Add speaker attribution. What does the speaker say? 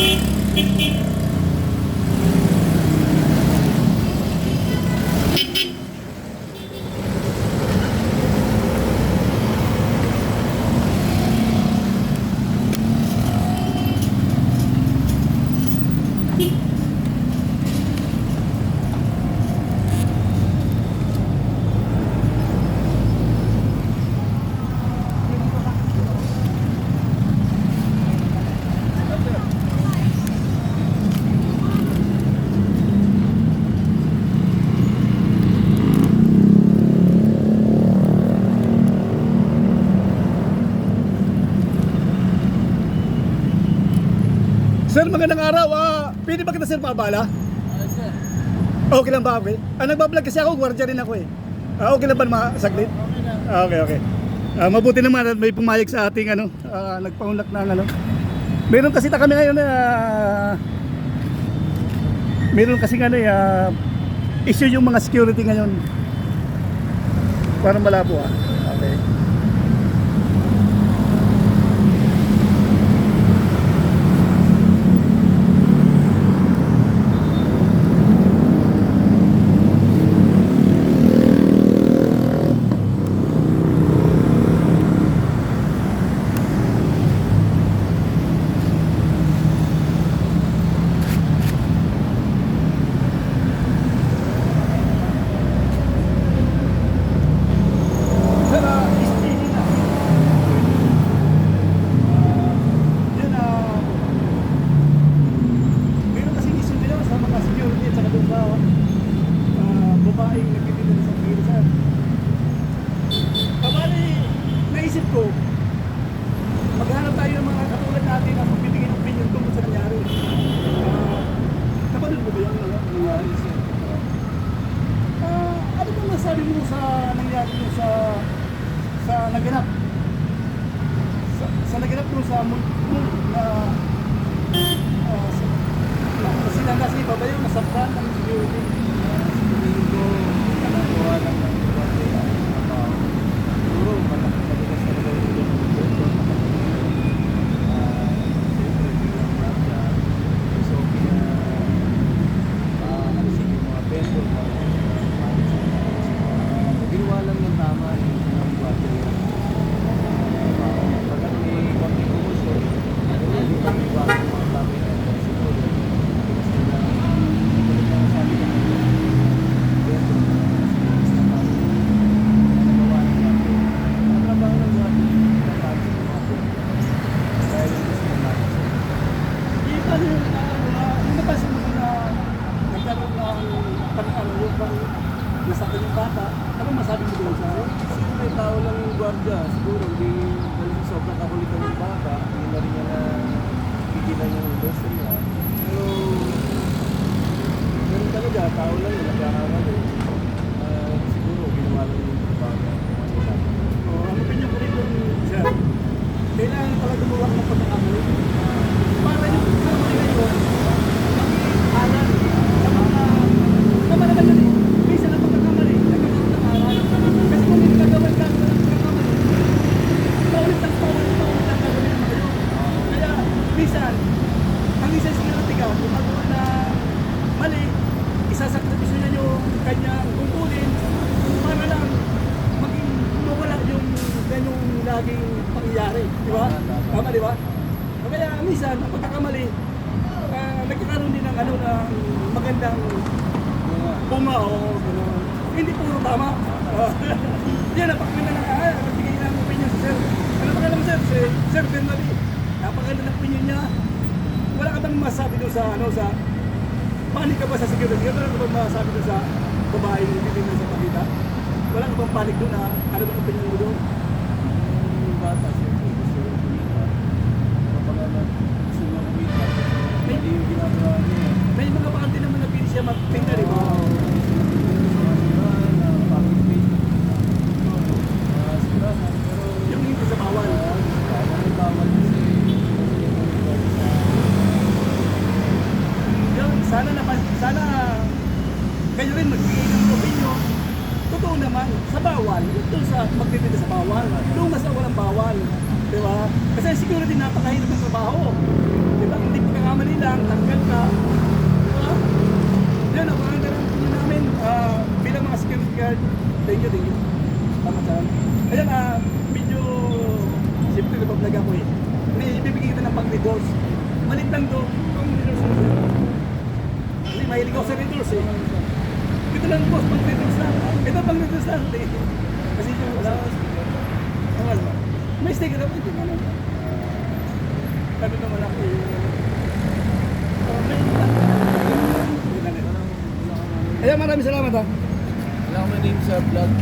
Speaker 1: Beep, beep, beep. Sir, magandang araw. Ah, pwede ba kita sir maabala?
Speaker 2: sir.
Speaker 1: Okay lang ba? Okay. Ah, nagbablog kasi ako, gwardiya rin ako eh. Ah, okay lang ba mga saglit?
Speaker 2: Okay lang.
Speaker 1: Ah, okay, okay. Ah, mabuti naman at may pumayag sa ating ano, ah, nagpaunlak ng ano. Meron kasi ta kami ngayon na meron kasi nga na ah, issue yung mga security ngayon. Para malabo ah. Okay. Sir, ah, speaking na. Yun, ah, meron kasing issue nila sa mga security at saka doon sa ah, babaeng nagtitinda sa kilo, sir. Kabali, naisip ko, maghanap tayo ng mga katulad natin na magbibigay opinion tungkol sa nangyari. Ah, napanood mo ba yung nangyari, sir? Ah, ano ba masabi mo sa nangyari mo sa sa naganap? Sa, sa naganap mo sa mul mul na uh, sa, na, si Babayo nasaktan ng security.
Speaker 2: Tingin ko, nagawa lang ng iwate ang trabaho. Siguro, malaki madalas talaga yung ulo ng gobyerno. Ah, Siyempre, bilang mafia, gusto ko na ah, alisin yung mga vendor, mga maalis yung mga alisin. Ginawa lang ng tama yung mga iwate yung trabaho. Pag ano may konting kumusyon, hindi pa may iwate yung mga bagay na ito. Siguro, kasi na, tulad ng sabi ko,
Speaker 1: Di ba yung na na yung napansin mo na nagkaroon ng pag ano yung bang nasaktan yung bata, ano masabi mo doon sa
Speaker 2: Siguro may tao lang yung gwardiya. Siguro hindi dahil sa sobrang kakulitan ng bata, hindi na rin niya na pigilan yung industry niya. Pero ganun talaga, tao lang yung nagkakamali. Ah, siguro ginawa lang yung trabaho niya. kung ano dapat.
Speaker 1: Oh, ang opinion ko rin doon, sir, kailangan pala gumawa ng pagkakamali. Para yung pagkakamali na yun, mag-aral sa mga, tama naman yun eh. Minsan ang pagkakamali, nagkakaroon ng aral. Kasi kung hindi nagawan ka ng pagkakamali, paulit ang paulit, paulit ang gagawin mo kayo. Kaya, minsan, ang isang security guard, gumagawa na mali, isasakripisyo niya yung kanyang kukunin para lang maging mawala yung ganyong laging pangyayari. Di ba? Tama, di ba? Kaya minsan, ang pagkakamali, ah, nagkakaroon din ng ano ng magandang bunga o gano'n. Hindi puro tama. Ah, Yan, napakaganda ng ah, nagbigay ng opinion si Sir. Ano pa lang Sir? Si Sir Benali. Napakaganda ng opinion niya. Wala ka bang masabi doon sa ano sa panik ka ba sa security? Wala ka bang masabi doon sa babae yung titignan sa pakita? Wala ka bang panik doon na ano bang opinion mo doon?
Speaker 2: Bata, siyempre, gusto yung kumita. Kapag hindi yung ginagawa niya.
Speaker 1: May mga bakante naman na pili siya magtinda, di ba? Yung hindi sa bawal. Yun, sana naman, sana kayo rin magbigay ng opinion. Totoo naman, sa bawal, doon sa magtitinda sa bawal, doon mas walang bawal. Di ba? Kasi security napakahirap ng trabaho. Di ba? Hindi pagkakamali lang, tanggal ka. Di ba? Yan, ang mga po namin. ah, bilang mga security guard, thank you, thank you. Tama sa Ayan, ah, medyo, siyempre nagpa-vlog ako eh. May ibibigay kita ng pang-redoors. Malit lang do, pang-redoors. Kasi mahilig ako sa redoors eh. Ito lang boss, pang-redoors lang. Ito pang-redoors lang. eh. Kasi yung wala. Oh, wala. May sticker ako, hindi naman. Sabi naman ako eh. Oh, may Ayan, maraming salamat ha.
Speaker 2: Wala akong name sa vlog.